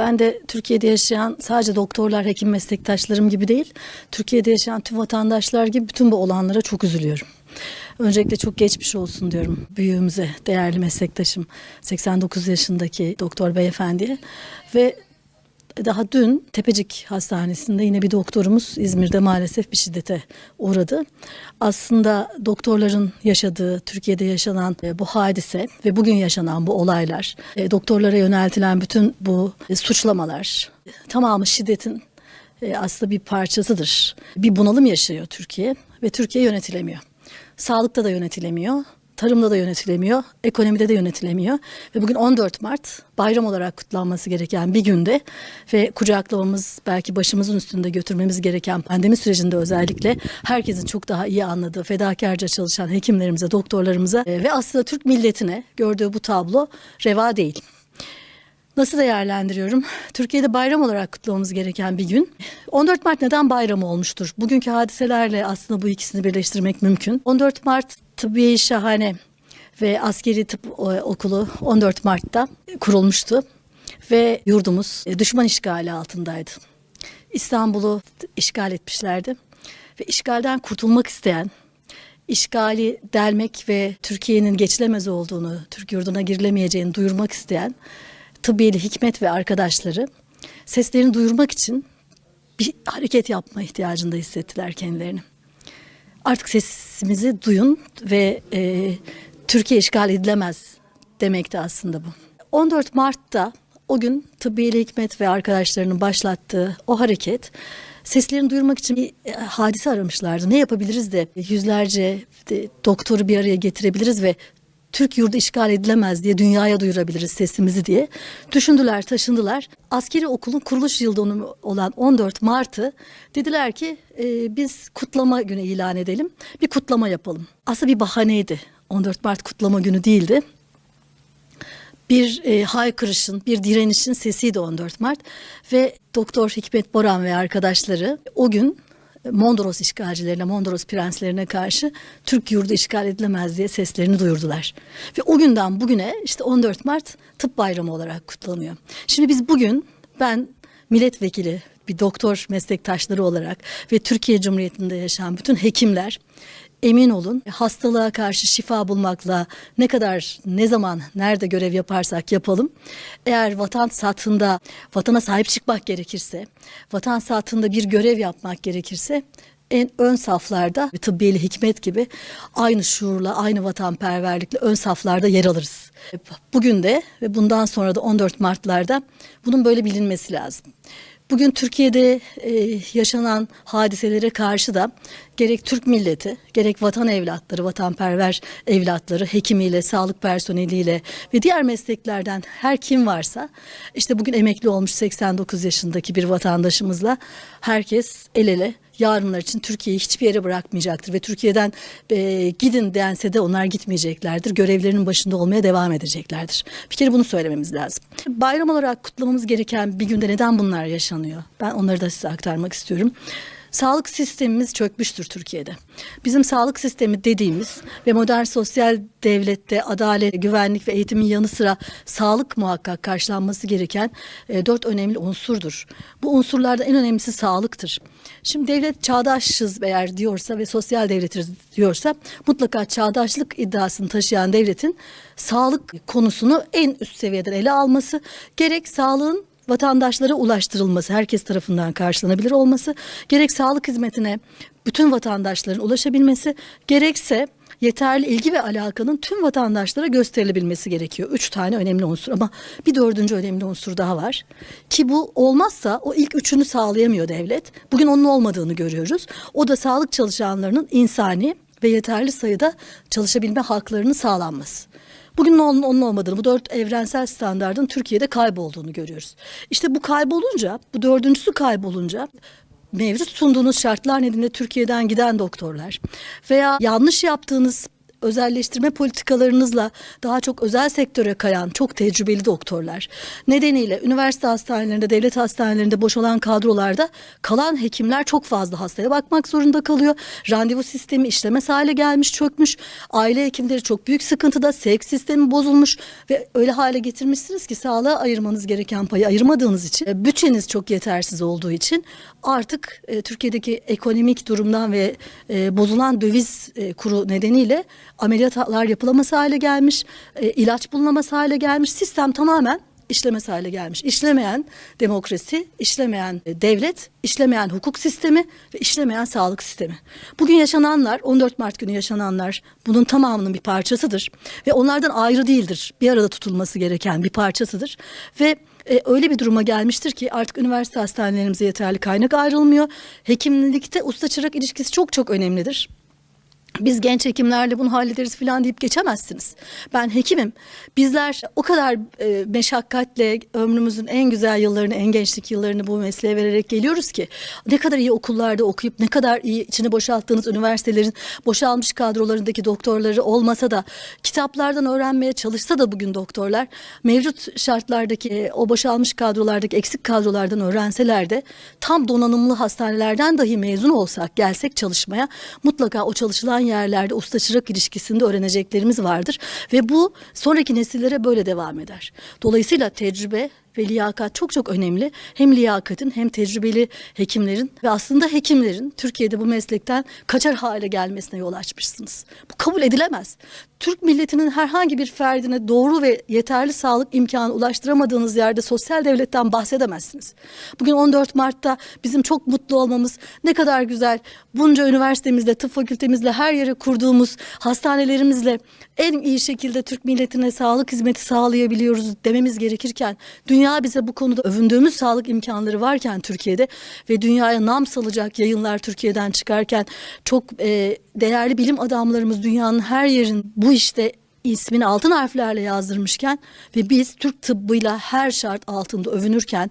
Ben de Türkiye'de yaşayan sadece doktorlar, hekim meslektaşlarım gibi değil, Türkiye'de yaşayan tüm vatandaşlar gibi bütün bu olanlara çok üzülüyorum. Öncelikle çok geçmiş olsun diyorum büyüğümüze, değerli meslektaşım 89 yaşındaki doktor beyefendiye ve daha dün Tepecik Hastanesi'nde yine bir doktorumuz İzmir'de maalesef bir şiddete uğradı. Aslında doktorların yaşadığı, Türkiye'de yaşanan e, bu hadise ve bugün yaşanan bu olaylar, e, doktorlara yöneltilen bütün bu e, suçlamalar, tamamı şiddetin aslında bir parçasıdır. Bir bunalım yaşıyor Türkiye ve Türkiye yönetilemiyor. Sağlıkta da yönetilemiyor, tarımda da yönetilemiyor, ekonomide de yönetilemiyor. Ve bugün 14 Mart bayram olarak kutlanması gereken bir günde ve kucaklamamız belki başımızın üstünde götürmemiz gereken pandemi sürecinde özellikle herkesin çok daha iyi anladığı fedakarca çalışan hekimlerimize, doktorlarımıza e, ve aslında Türk milletine gördüğü bu tablo reva değil. Nasıl değerlendiriyorum? Türkiye'de bayram olarak kutlamamız gereken bir gün. 14 Mart neden bayramı olmuştur? Bugünkü hadiselerle aslında bu ikisini birleştirmek mümkün. 14 Mart Tıbbiye Şahane ve Askeri Tıp e, Okulu 14 Mart'ta kurulmuştu ve yurdumuz e, düşman işgali altındaydı. İstanbul'u işgal etmişlerdi ve işgalden kurtulmak isteyen işgali delmek ve Türkiye'nin geçilemez olduğunu, Türk yurduna girilemeyeceğini duyurmak isteyen Tıbbiyeli Hikmet ve arkadaşları seslerini duyurmak için bir hareket yapma ihtiyacında hissettiler kendilerini. Artık sesimizi duyun ve e, Türkiye işgal edilemez demekti aslında bu. 14 Mart'ta o gün Tıbbiyeli Hikmet ve arkadaşlarının başlattığı o hareket seslerini duyurmak için bir e, hadise aramışlardı. Ne yapabiliriz de yüzlerce de, doktoru bir araya getirebiliriz ve Türk yurdu işgal edilemez diye dünyaya duyurabiliriz sesimizi diye. Düşündüler, taşındılar. Askeri okulun kuruluş yıl dönümü olan 14 Mart'ı dediler ki e, biz kutlama günü ilan edelim. Bir kutlama yapalım. Aslında bir bahaneydi. 14 Mart kutlama günü değildi. Bir e, haykırışın, bir direnişin sesiydi 14 Mart. Ve Doktor Hikmet Boran ve arkadaşları o gün Mondros işgalcilerine, Mondros prenslerine karşı Türk yurdu işgal edilemez diye seslerini duyurdular. Ve o günden bugüne işte 14 Mart tıp bayramı olarak kutlanıyor. Şimdi biz bugün ben milletvekili bir doktor meslektaşları olarak ve Türkiye Cumhuriyeti'nde yaşayan bütün hekimler emin olun hastalığa karşı şifa bulmakla ne kadar ne zaman nerede görev yaparsak yapalım eğer vatan satında vatana sahip çıkmak gerekirse vatan satında bir görev yapmak gerekirse en ön saflarda tıbbiyeli hikmet gibi aynı şuurla aynı vatanperverlikle ön saflarda yer alırız. Bugün de ve bundan sonra da 14 Mart'larda bunun böyle bilinmesi lazım. Bugün Türkiye'de e, yaşanan hadiselere karşı da gerek Türk milleti, gerek vatan evlatları, vatanperver evlatları, hekimiyle, sağlık personeliyle ve diğer mesleklerden her kim varsa işte bugün emekli olmuş 89 yaşındaki bir vatandaşımızla herkes el ele yarınlar için Türkiye'yi hiçbir yere bırakmayacaktır ve Türkiye'den e, gidin dense de onlar gitmeyeceklerdir. Görevlerinin başında olmaya devam edeceklerdir. Bir kere bunu söylememiz lazım. Bayram olarak kutlamamız gereken bir günde neden bunlar yaşanıyor? Ben onları da size aktarmak istiyorum. Sağlık sistemimiz çökmüştür Türkiye'de. Bizim sağlık sistemi dediğimiz ve modern sosyal devlette adalet, güvenlik ve eğitimin yanı sıra sağlık muhakkak karşılanması gereken e, dört önemli unsurdur. Bu unsurlardan en önemlisi sağlıktır. Şimdi devlet çağdaşız eğer diyorsa ve sosyal devletiz diyorsa mutlaka çağdaşlık iddiasını taşıyan devletin sağlık konusunu en üst seviyeden ele alması gerek sağlığın vatandaşlara ulaştırılması, herkes tarafından karşılanabilir olması, gerek sağlık hizmetine bütün vatandaşların ulaşabilmesi, gerekse yeterli ilgi ve alakanın tüm vatandaşlara gösterilebilmesi gerekiyor. Üç tane önemli unsur ama bir dördüncü önemli unsur daha var. Ki bu olmazsa o ilk üçünü sağlayamıyor devlet. Bugün onun olmadığını görüyoruz. O da sağlık çalışanlarının insani ve yeterli sayıda çalışabilme haklarının sağlanması. Bugün onun, onun olmadığını, bu dört evrensel standardın Türkiye'de kaybolduğunu görüyoruz. İşte bu kaybolunca, bu dördüncüsü kaybolunca mevcut sunduğunuz şartlar nedeniyle Türkiye'den giden doktorlar veya yanlış yaptığınız özelleştirme politikalarınızla daha çok özel sektöre kayan çok tecrübeli doktorlar nedeniyle üniversite hastanelerinde, devlet hastanelerinde boş olan kadrolarda kalan hekimler çok fazla hastaya bakmak zorunda kalıyor. Randevu sistemi işlemez hale gelmiş, çökmüş. Aile hekimleri çok büyük sıkıntıda. Sevk sistemi bozulmuş ve öyle hale getirmişsiniz ki sağlığa ayırmanız gereken payı ayırmadığınız için e, bütçeniz çok yetersiz olduğu için artık e, Türkiye'deki ekonomik durumdan ve e, bozulan döviz e, kuru nedeniyle ameliyatlar yapılamaz hale gelmiş, e, ilaç bulunamaz hale gelmiş. Sistem tamamen işlemez hale gelmiş. İşlemeyen demokrasi, işlemeyen e, devlet, işlemeyen hukuk sistemi ve işlemeyen sağlık sistemi. Bugün yaşananlar, 14 Mart günü yaşananlar bunun tamamının bir parçasıdır ve onlardan ayrı değildir. Bir arada tutulması gereken bir parçasıdır ve e, öyle bir duruma gelmiştir ki artık üniversite hastanelerimize yeterli kaynak ayrılmıyor. Hekimlikte usta çırak ilişkisi çok çok önemlidir. Biz genç hekimlerle bunu hallederiz falan deyip geçemezsiniz. Ben hekimim. Bizler o kadar e, meşakkatle ömrümüzün en güzel yıllarını, en gençlik yıllarını bu mesleğe vererek geliyoruz ki ne kadar iyi okullarda okuyup ne kadar iyi içini boşalttığınız üniversitelerin boşalmış kadrolarındaki doktorları olmasa da kitaplardan öğrenmeye çalışsa da bugün doktorlar mevcut şartlardaki e, o boşalmış kadrolardaki eksik kadrolardan öğrenseler de tam donanımlı hastanelerden dahi mezun olsak gelsek çalışmaya mutlaka o çalışılan yerlerde usta çırak ilişkisinde öğreneceklerimiz vardır ve bu sonraki nesillere böyle devam eder. Dolayısıyla tecrübe ve liyakat çok çok önemli. Hem liyakatin hem tecrübeli hekimlerin ve aslında hekimlerin Türkiye'de bu meslekten kaçar hale gelmesine yol açmışsınız. Bu kabul edilemez. Türk milletinin herhangi bir ferdine doğru ve yeterli sağlık imkanı ulaştıramadığınız yerde sosyal devletten bahsedemezsiniz. Bugün 14 Mart'ta bizim çok mutlu olmamız ne kadar güzel. Bunca üniversitemizle, tıp fakültemizle, her yere kurduğumuz hastanelerimizle en iyi şekilde Türk milletine sağlık hizmeti sağlayabiliyoruz dememiz gerekirken dünya bize bu konuda övündüğümüz sağlık imkanları varken Türkiye'de ve dünyaya nam salacak yayınlar Türkiye'den çıkarken çok e, değerli bilim adamlarımız dünyanın her yerin bu işte ismini altın harflerle yazdırmışken ve biz Türk tıbbıyla her şart altında övünürken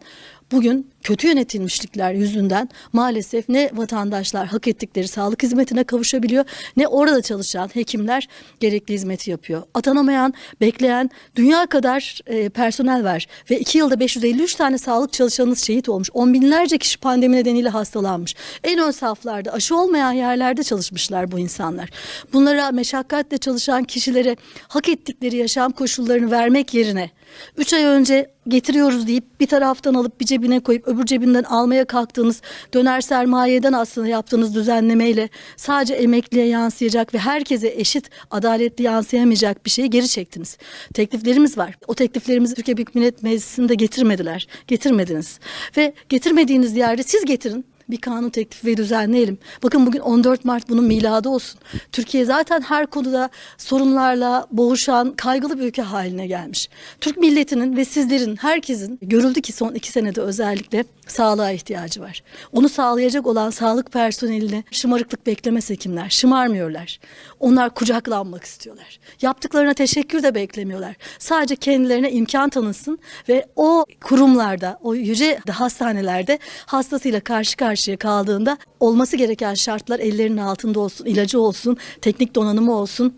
bugün kötü yönetilmişlikler yüzünden maalesef ne vatandaşlar hak ettikleri sağlık hizmetine kavuşabiliyor ne orada çalışan hekimler gerekli hizmeti yapıyor. Atanamayan, bekleyen dünya kadar e, personel var ve iki yılda 553 tane sağlık çalışanınız şehit olmuş. On binlerce kişi pandemi nedeniyle hastalanmış. En ön saflarda aşı olmayan yerlerde çalışmışlar bu insanlar. Bunlara meşakkatle çalışan kişilere hak ettikleri yaşam koşullarını vermek yerine 3 ay önce getiriyoruz deyip bir taraftan alıp bir cebine koyup öbür cebinden almaya kalktığınız döner sermayeden aslında yaptığınız düzenlemeyle sadece emekliye yansıyacak ve herkese eşit adaletli yansıyamayacak bir şeyi geri çektiniz. Tekliflerimiz var. O tekliflerimizi Türkiye Büyük Millet Meclisi'nde getirmediler. Getirmediniz. Ve getirmediğiniz yerde siz getirin bir kanun teklifi ve düzenleyelim. Bakın bugün 14 Mart bunun miladı olsun. Türkiye zaten her konuda sorunlarla boğuşan kaygılı bir ülke haline gelmiş. Türk milletinin ve sizlerin herkesin görüldü ki son iki senede özellikle sağlığa ihtiyacı var. Onu sağlayacak olan sağlık personeline şımarıklık beklemez hekimler. Şımarmıyorlar. Onlar kucaklanmak istiyorlar. Yaptıklarına teşekkür de beklemiyorlar. Sadece kendilerine imkan tanınsın ve o kurumlarda, o yüce hastanelerde hastasıyla karşı karşıya kaldığında olması gereken şartlar ellerinin altında olsun, ilacı olsun, teknik donanımı olsun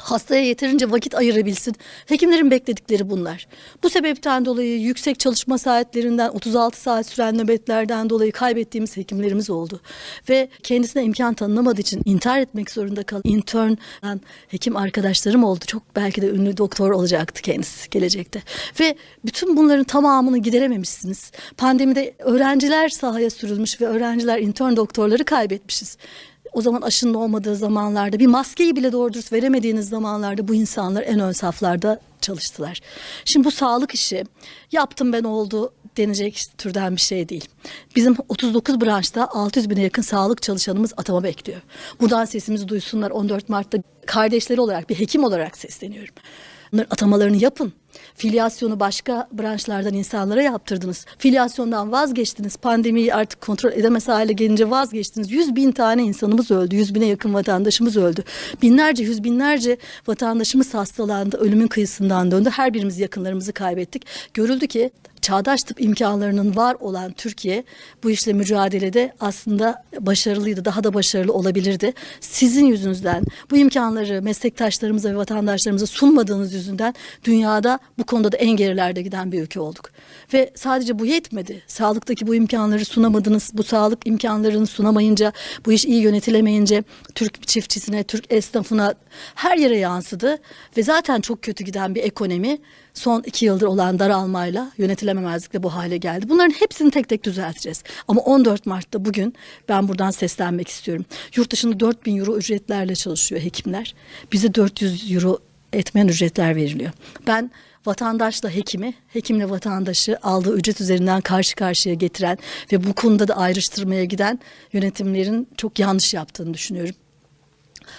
hastaya yeterince vakit ayırabilsin. Hekimlerin bekledikleri bunlar. Bu sebepten dolayı yüksek çalışma saatlerinden 36 saat süren nöbetlerden dolayı kaybettiğimiz hekimlerimiz oldu. Ve kendisine imkan tanınamadığı için intihar etmek zorunda kalan intern hekim arkadaşlarım oldu. Çok belki de ünlü doktor olacaktı kendisi gelecekte. Ve bütün bunların tamamını giderememişsiniz. Pandemide öğrenciler sahaya sürülmüş ve öğrenciler intern doktorları kaybetmişiz o zaman aşının olmadığı zamanlarda bir maskeyi bile doğru dürüst veremediğiniz zamanlarda bu insanlar en ön saflarda çalıştılar. Şimdi bu sağlık işi yaptım ben oldu denecek türden bir şey değil. Bizim 39 branşta 600 bine yakın sağlık çalışanımız atama bekliyor. Buradan sesimizi duysunlar 14 Mart'ta kardeşleri olarak bir hekim olarak sesleniyorum. Atamalarını yapın. Filyasyonu başka branşlardan insanlara yaptırdınız. Filyasyondan vazgeçtiniz. Pandemiyi artık kontrol edemez hale gelince vazgeçtiniz. Yüz bin tane insanımız öldü. Yüz bine yakın vatandaşımız öldü. Binlerce, yüz binlerce vatandaşımız hastalandı. Ölümün kıyısından döndü. Her birimiz yakınlarımızı kaybettik. Görüldü ki çağdaş tıp imkanlarının var olan Türkiye bu işle mücadelede aslında başarılıydı. Daha da başarılı olabilirdi. Sizin yüzünüzden bu imkanları meslektaşlarımıza ve vatandaşlarımıza sunmadığınız yüzünden dünyada bu konuda da en gerilerde giden bir ülke olduk. Ve sadece bu yetmedi. Sağlıktaki bu imkanları sunamadınız. Bu sağlık imkanlarını sunamayınca, bu iş iyi yönetilemeyince Türk çiftçisine, Türk esnafına her yere yansıdı. Ve zaten çok kötü giden bir ekonomi son iki yıldır olan daralmayla yönetilememezlikle bu hale geldi. Bunların hepsini tek tek düzelteceğiz. Ama 14 Mart'ta bugün ben buradan seslenmek istiyorum. Yurt dışında 4000 euro ücretlerle çalışıyor hekimler. Bize 400 euro etmen ücretler veriliyor. Ben vatandaşla hekimi, hekimle vatandaşı aldığı ücret üzerinden karşı karşıya getiren ve bu konuda da ayrıştırmaya giden yönetimlerin çok yanlış yaptığını düşünüyorum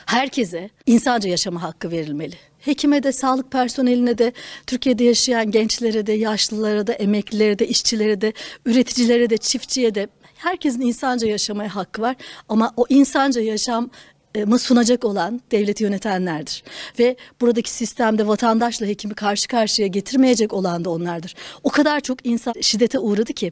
herkese insanca yaşama hakkı verilmeli. Hekime de, sağlık personeline de, Türkiye'de yaşayan gençlere de, yaşlılara da, emeklilere de, işçilere de, üreticilere de, çiftçiye de herkesin insanca yaşamaya hakkı var. Ama o insanca yaşam mı sunacak olan devleti yönetenlerdir. Ve buradaki sistemde vatandaşla hekimi karşı karşıya getirmeyecek olan da onlardır. O kadar çok insan şiddete uğradı ki.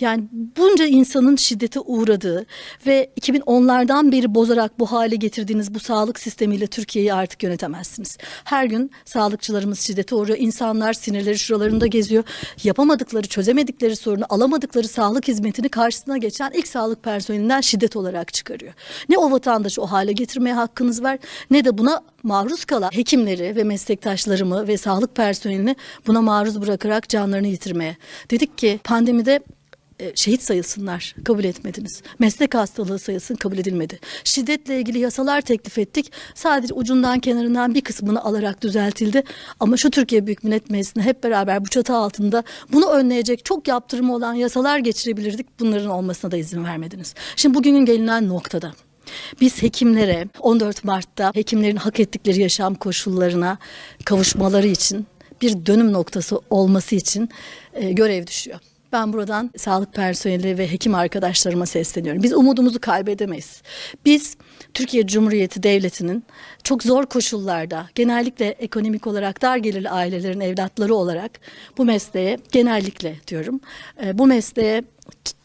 Yani bunca insanın şiddete uğradığı ve 2010'lardan beri bozarak bu hale getirdiğiniz bu sağlık sistemiyle Türkiye'yi artık yönetemezsiniz. Her gün sağlıkçılarımız şiddete uğruyor. İnsanlar sinirleri şuralarında geziyor. Yapamadıkları, çözemedikleri sorunu, alamadıkları sağlık hizmetini karşısına geçen ilk sağlık personelinden şiddet olarak çıkarıyor. Ne o vatandaşı o hale getirmeye hakkınız var ne de buna maruz kalan hekimleri ve meslektaşlarımı ve sağlık personelini buna maruz bırakarak canlarını yitirmeye. Dedik ki pandemide e, şehit sayılsınlar kabul etmediniz. Meslek hastalığı sayılsın kabul edilmedi. Şiddetle ilgili yasalar teklif ettik. Sadece ucundan kenarından bir kısmını alarak düzeltildi. Ama şu Türkiye Büyük Millet Meclisi'ne hep beraber bu çatı altında bunu önleyecek çok yaptırımı olan yasalar geçirebilirdik. Bunların olmasına da izin vermediniz. Şimdi bugünün gelinen noktada biz hekimlere 14 Mart'ta hekimlerin hak ettikleri yaşam koşullarına kavuşmaları için bir dönüm noktası olması için e, görev düşüyor. Ben buradan sağlık personeli ve hekim arkadaşlarıma sesleniyorum. Biz umudumuzu kaybedemeyiz. Biz Türkiye Cumhuriyeti Devleti'nin çok zor koşullarda genellikle ekonomik olarak dar gelirli ailelerin evlatları olarak bu mesleğe genellikle diyorum e, bu mesleğe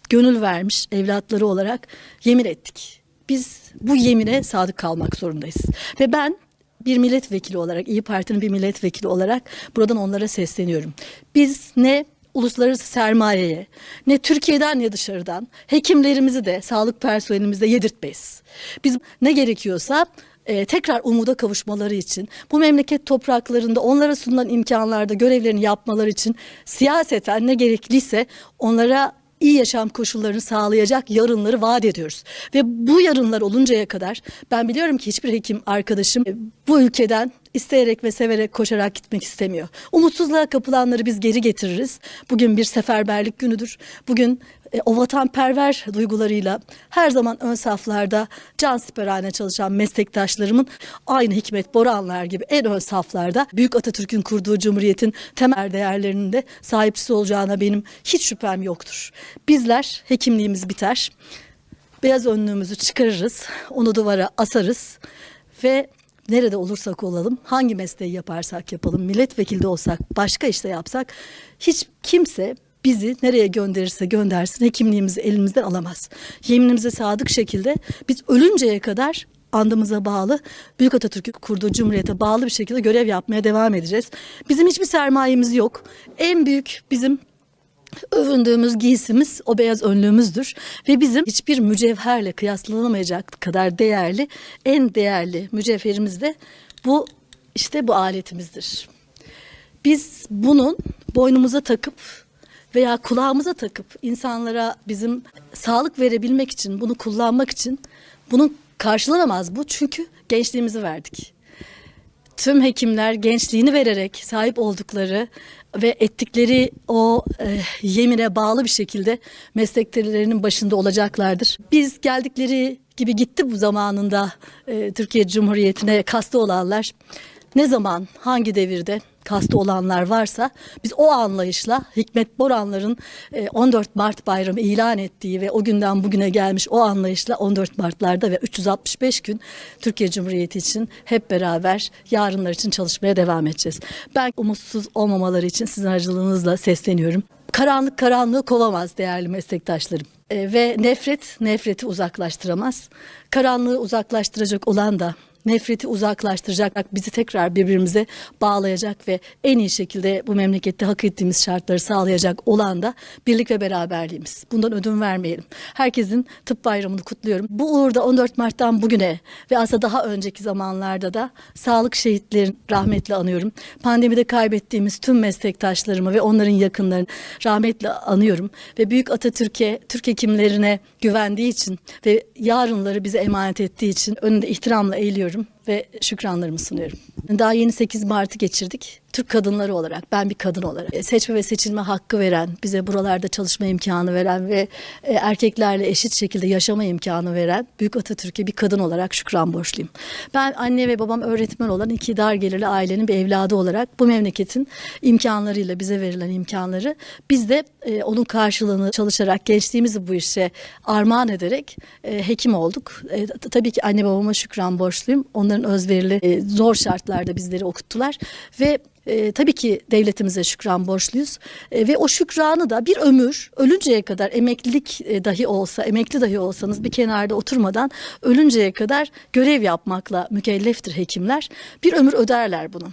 gönül vermiş evlatları olarak yemin ettik biz bu yemine sadık kalmak zorundayız. Ve ben bir milletvekili olarak, İyi Parti'nin bir milletvekili olarak buradan onlara sesleniyorum. Biz ne uluslararası sermayeye ne Türkiye'den ne dışarıdan hekimlerimizi de sağlık personelimizi de yedirtmeyiz. Biz ne gerekiyorsa e, tekrar umuda kavuşmaları için bu memleket topraklarında onlara sunulan imkanlarda görevlerini yapmaları için siyaseten ne gerekliyse onlara iyi yaşam koşullarını sağlayacak yarınları vaat ediyoruz. Ve bu yarınlar oluncaya kadar ben biliyorum ki hiçbir hekim arkadaşım bu ülkeden isteyerek ve severek koşarak gitmek istemiyor. Umutsuzluğa kapılanları biz geri getiririz. Bugün bir seferberlik günüdür. Bugün e, o vatanperver duygularıyla her zaman ön saflarda can siperhane çalışan meslektaşlarımın aynı Hikmet Boranlar gibi en ön saflarda Büyük Atatürk'ün kurduğu Cumhuriyet'in temel değerlerinin de sahipçisi olacağına benim hiç şüphem yoktur. Bizler hekimliğimiz biter. Beyaz önlüğümüzü çıkarırız, onu duvara asarız ve nerede olursak olalım, hangi mesleği yaparsak yapalım, milletvekili de olsak, başka işte yapsak hiç kimse bizi nereye gönderirse göndersin hekimliğimizi elimizden alamaz. Yeminimize sadık şekilde biz ölünceye kadar andımıza bağlı Büyük Atatürk'ü kurduğu cumhuriyete bağlı bir şekilde görev yapmaya devam edeceğiz. Bizim hiçbir sermayemiz yok. En büyük bizim övündüğümüz giysimiz o beyaz önlüğümüzdür ve bizim hiçbir mücevherle kıyaslanamayacak kadar değerli en değerli mücevherimiz de bu işte bu aletimizdir. Biz bunun boynumuza takıp veya kulağımıza takıp insanlara bizim sağlık verebilmek için bunu kullanmak için bunun karşılanamaz bu çünkü gençliğimizi verdik. Tüm hekimler gençliğini vererek sahip oldukları ve ettikleri o e, yemine bağlı bir şekilde mesleklerinin başında olacaklardır. Biz geldikleri gibi gitti bu zamanında e, Türkiye Cumhuriyeti'ne kastı olanlar. Ne zaman, hangi devirde kastı olanlar varsa biz o anlayışla Hikmet Boranların e, 14 Mart bayramı ilan ettiği ve o günden bugüne gelmiş o anlayışla 14 Mart'larda ve 365 gün Türkiye Cumhuriyeti için hep beraber yarınlar için çalışmaya devam edeceğiz. Ben umutsuz olmamaları için sizin aracılığınızla sesleniyorum. Karanlık karanlığı kovamaz değerli meslektaşlarım. E, ve nefret nefreti uzaklaştıramaz. Karanlığı uzaklaştıracak olan da nefreti uzaklaştıracak, bizi tekrar birbirimize bağlayacak ve en iyi şekilde bu memlekette hak ettiğimiz şartları sağlayacak olan da birlik ve beraberliğimiz. Bundan ödün vermeyelim. Herkesin tıp bayramını kutluyorum. Bu uğurda 14 Mart'tan bugüne ve aslında daha önceki zamanlarda da sağlık şehitlerini rahmetle anıyorum. Pandemide kaybettiğimiz tüm meslektaşlarımı ve onların yakınlarını rahmetle anıyorum. Ve Büyük Atatürk'e, Türk hekimlerine güvendiği için ve yarınları bize emanet ettiği için önünde ihtiramla eğiliyorum gördüm. Ve şükranlarımı sunuyorum. Daha yeni 8 Mart'ı geçirdik. Türk kadınları olarak, ben bir kadın olarak e, seçme ve seçilme hakkı veren, bize buralarda çalışma imkanı veren ve e, erkeklerle eşit şekilde yaşama imkanı veren Büyük Atatürk'e bir kadın olarak şükran borçluyum. Ben anne ve babam öğretmen olan iki dar gelirli ailenin bir evladı olarak bu memleketin imkanlarıyla bize verilen imkanları biz de e, onun karşılığını çalışarak gençliğimizi bu işe armağan ederek hekim olduk. Tabii ki anne babama şükran borçluyum. Onların özverili e, zor şartlarda bizleri okuttular. Ve e, tabii ki devletimize şükran borçluyuz. E, ve o şükranı da bir ömür ölünceye kadar emeklilik e, dahi olsa emekli dahi olsanız bir kenarda oturmadan ölünceye kadar görev yapmakla mükelleftir hekimler. Bir ömür öderler bunu.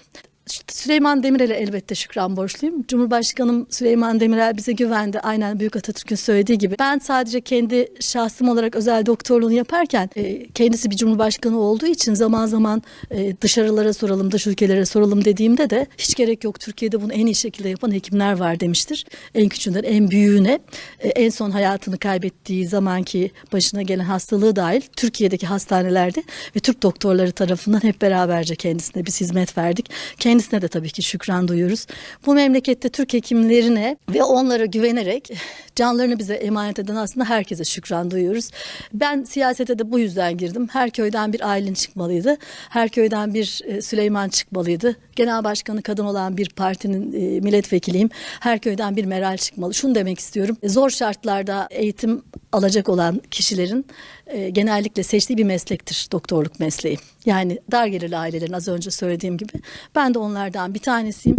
Süleyman Demirel'e elbette şükran borçluyum. Cumhurbaşkanım Süleyman Demirel bize güvendi. Aynen Büyük Atatürk'ün söylediği gibi. Ben sadece kendi şahsım olarak özel doktorluğunu yaparken e, kendisi bir cumhurbaşkanı olduğu için zaman zaman e, dışarılara soralım, dış ülkelere soralım dediğimde de hiç gerek yok. Türkiye'de bunu en iyi şekilde yapan hekimler var demiştir. En küçüğünden en büyüğüne e, en son hayatını kaybettiği zamanki başına gelen hastalığı dahil Türkiye'deki hastanelerde ve Türk doktorları tarafından hep beraberce kendisine biz hizmet verdik. Kendisine de tabii ki şükran duyuyoruz. Bu memlekette Türk hekimlerine ve onlara güvenerek canlarını bize emanet eden aslında herkese şükran duyuyoruz. Ben siyasete de bu yüzden girdim. Her köyden bir Aylin çıkmalıydı. Her köyden bir e, Süleyman çıkmalıydı. Genel başkanı kadın olan bir partinin e, milletvekiliyim. Her köyden bir Meral çıkmalı. Şunu demek istiyorum. E, Zor şartlarda eğitim alacak olan kişilerin genellikle seçtiği bir meslektir doktorluk mesleği. Yani dar gelirli ailelerin az önce söylediğim gibi. Ben de onlardan bir tanesiyim.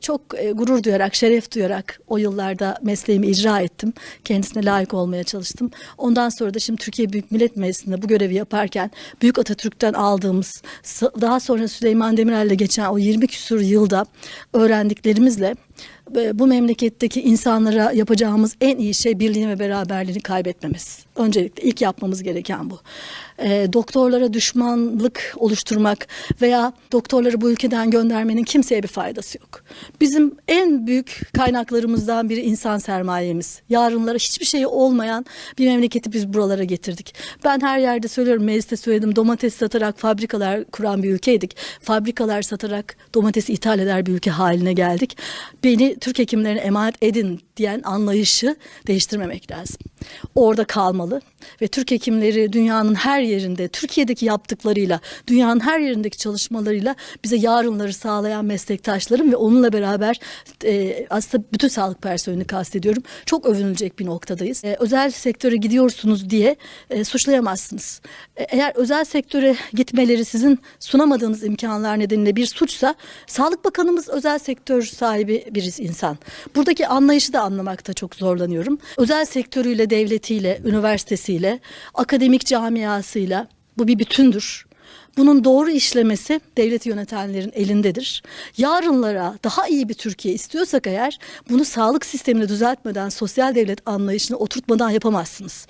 Çok gurur duyarak, şeref duyarak o yıllarda mesleğimi icra ettim. Kendisine layık olmaya çalıştım. Ondan sonra da şimdi Türkiye Büyük Millet Meclisi'nde bu görevi yaparken Büyük Atatürk'ten aldığımız, daha sonra Süleyman Demirel'le geçen o 20 küsur yılda öğrendiklerimizle e, bu memleketteki insanlara yapacağımız en iyi şey birliğini ve beraberliğini kaybetmemiz. Öncelikle ilk yapmamız gereken bu. E, doktorlara düşmanlık oluşturmak veya doktorları bu ülkeden göndermenin kimseye bir faydası yok. Bizim en büyük kaynaklarımızdan biri insan sermayemiz. Yarınlara hiçbir şeyi olmayan bir memleketi biz buralara getirdik. Ben her yerde söylüyorum, mecliste söyledim. Domates satarak fabrikalar kuran bir ülkeydik. Fabrikalar satarak domatesi ithal eder bir ülke haline geldik. Beni Türk hekimlerine emanet edin diyen anlayışı değiştirmemek lazım. Orada kalmalı ve Türk hekimleri dünyanın her yerinde Türkiye'deki yaptıklarıyla, dünyanın her yerindeki çalışmalarıyla bize yarınları sağlayan meslektaşlarım ve onunla beraber e, aslında bütün sağlık personelini kastediyorum. Çok övünülecek bir noktadayız. E, özel sektöre gidiyorsunuz diye e, suçlayamazsınız. E, eğer özel sektöre gitmeleri sizin sunamadığınız imkanlar nedeniyle bir suçsa Sağlık Bakanımız özel sektör sahibi bir insan. Buradaki anlayışı da anlamakta çok zorlanıyorum. Özel sektörüyle, devletiyle, üniversitesiyle, akademik camiasıyla bu bir bütündür. Bunun doğru işlemesi devleti yönetenlerin elindedir. Yarınlara daha iyi bir Türkiye istiyorsak eğer bunu sağlık sistemini düzeltmeden, sosyal devlet anlayışını oturtmadan yapamazsınız.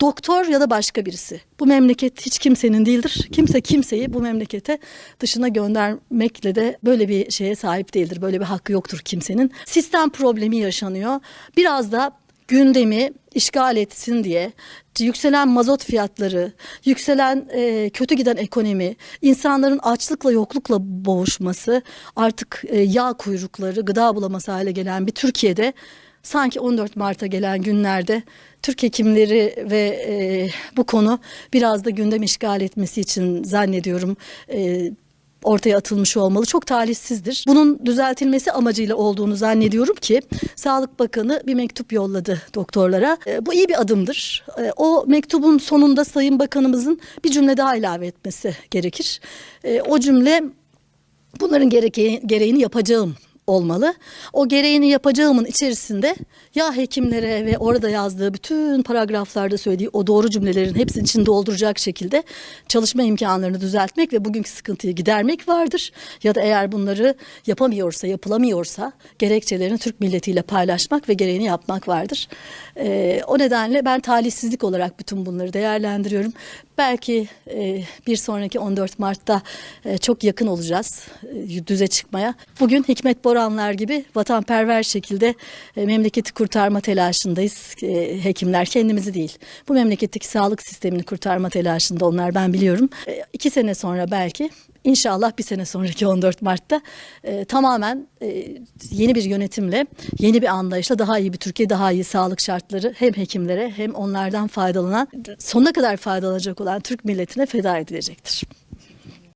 Doktor ya da başka birisi. Bu memleket hiç kimsenin değildir. Kimse kimseyi bu memlekete dışına göndermekle de böyle bir şeye sahip değildir. Böyle bir hakkı yoktur kimsenin. Sistem problemi yaşanıyor. Biraz da gündemi işgal etsin diye yükselen mazot fiyatları, yükselen e, kötü giden ekonomi, insanların açlıkla yoklukla boğuşması, artık e, yağ kuyrukları, gıda bulaması hale gelen bir Türkiye'de sanki 14 Mart'a gelen günlerde Türk hekimleri ve e, bu konu biraz da gündem işgal etmesi için zannediyorum e, ortaya atılmış olmalı. Çok talihsizdir. Bunun düzeltilmesi amacıyla olduğunu zannediyorum ki Sağlık Bakanı bir mektup yolladı doktorlara. E, bu iyi bir adımdır. E, o mektubun sonunda Sayın Bakanımızın bir cümle daha ilave etmesi gerekir. E, o cümle bunların gereke- gereğini yapacağım olmalı. O gereğini yapacağımın içerisinde ya hekimlere ve orada yazdığı bütün paragraflarda söylediği o doğru cümlelerin hepsini içinde dolduracak şekilde çalışma imkanlarını düzeltmek ve bugünkü sıkıntıyı gidermek vardır. Ya da eğer bunları yapamıyorsa, yapılamıyorsa gerekçelerini Türk milletiyle paylaşmak ve gereğini yapmak vardır. Ee, o nedenle ben talihsizlik olarak bütün bunları değerlendiriyorum. Belki e, bir sonraki 14 Mart'ta e, çok yakın olacağız e, düze çıkmaya. Bugün Hikmet Boranlar gibi vatanperver şekilde e, memleketi kurtarma telaşındayız. E, hekimler kendimizi değil. Bu memleketteki sağlık sistemini kurtarma telaşında onlar ben biliyorum. E, iki sene sonra belki İnşallah bir sene sonraki 14 Mart'ta e, tamamen e, yeni bir yönetimle, yeni bir anlayışla daha iyi bir Türkiye, daha iyi sağlık şartları hem hekimlere hem onlardan faydalanan, sonuna kadar faydalanacak olan Türk milletine feda edilecektir.